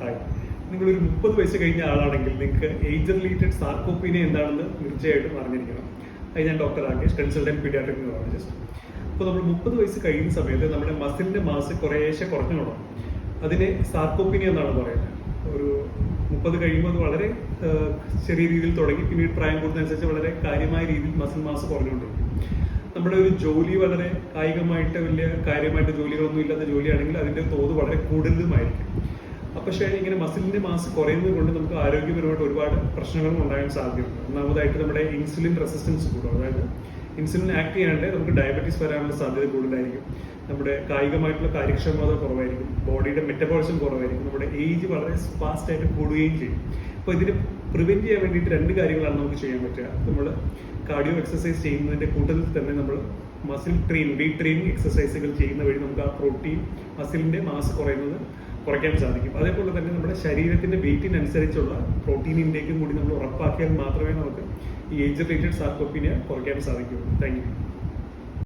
Hi ഒരു മുപ്പത് വയസ്സ് കഴിഞ്ഞ ആളാണെങ്കിൽ നിങ്ങൾക്ക് ഏജ് റിലേറ്റഡ് സാർക്കോപ്പീനിയ എന്താണെന്ന് തീർച്ചയായിട്ടും അറിഞ്ഞിരിക്കണം. അത് ഞാൻ doctor Rakesh consultant paediatric neurologist അപ്പോൾ നമ്മൾ മുപ്പത് വയസ്സ് കഴിയുന്ന സമയത്ത് നമ്മുടെ മസിലിന്റെ മാസ് കുറേശ്ശെ കുറഞ്ഞു തുടങ്ങും അതിനെ സാർക്കോപ്പീനിയ എന്നാണ് പറയുന്നത്. ഒരു മുപ്പത് കഴിയുമ്പോൾ അത് വളരെ ചെറിയ രീതിയിൽ തുടങ്ങി പിന്നീട് പ്രായം കൂടുന്നതനുസരിച്ച് വളരെ കാര്യമായ രീതിയിൽ മസിൽ മാസ് കുറഞ്ഞുകൊണ്ടിരിക്കും. നമ്മുടെ ഒരു ജോലി വളരെ കായികമായിട്ട് വലിയ കാര്യമായിട്ട് ജോലികളൊന്നും ഇല്ലാത്ത ജോലിയാണെങ്കിൽ അതിന്റെ തോത് വളരെ കൂടുതലുമായിരിക്കും. പക്ഷേ ഇങ്ങനെ മസിലിന്റെ മാസ് കുറയുന്നത് കൊണ്ട് നമുക്ക് ആരോഗ്യപരമായിട്ട് ഒരുപാട് പ്രശ്നങ്ങളും ഉണ്ടാകാൻ സാധ്യതയുണ്ട്. ഒന്നാമതായിട്ട് നമ്മുടെ ഇൻസുലിൻ റെസിസ്റ്റൻസ് കൂടും. അതായത് ഇൻസുലിൻ ആക്ട് ചെയ്യാണ്ട് നമുക്ക് ഡയബറ്റീസ് വരാനുള്ള സാധ്യത കൂടുതലായിരിക്കും. നമ്മുടെ കായികമായിട്ടുള്ള കാര്യക്ഷമത കുറവായിരിക്കും. ബോഡിയുടെ മെറ്റബോളിസം കുറവായിരിക്കും. നമ്മുടെ ഏജ് വളരെ ഫാസ്റ്റ് ആയിട്ട് കൂടുകയും ചെയ്യും. അപ്പോൾ ഇതിന് പ്രിവെന്റ് ചെയ്യാൻ വേണ്ടിയിട്ട് രണ്ട് കാര്യങ്ങളാണ് നമുക്ക് ചെയ്യാൻ പറ്റുക. നമ്മൾ കാർഡിയോ എക്സസൈസ് ചെയ്യുന്നതിന്റെ കൂട്ടത്തിൽ തന്നെ നമ്മൾ മസിൽ ട്രെയിൻ വെയിറ്റ് ട്രെയിനിങ് എക്സസൈസുകൾ ചെയ്യുന്ന വഴി നമുക്ക് ആ പ്രോട്ടീൻ മസിലിന്റെ മാസ് കുറയുന്നത് കുറയ്ക്കാൻ സാധിക്കും. അതേപോലെ തന്നെ നമ്മുടെ ശരീരത്തിന്റെ വെയിറ്റിനനുസരിച്ചുള്ള പ്രോട്ടീൻ ഇൻടേക്കും കൂടി നമ്മൾ ഉറപ്പാക്കിയാൽ മാത്രമേ നമുക്ക് ഈ ഏജ് റിലേറ്റഡ് സാർക്കോപ്പീനിയ കുറയ്ക്കാൻ സാധിക്കുള്ളൂ താങ്ക് യു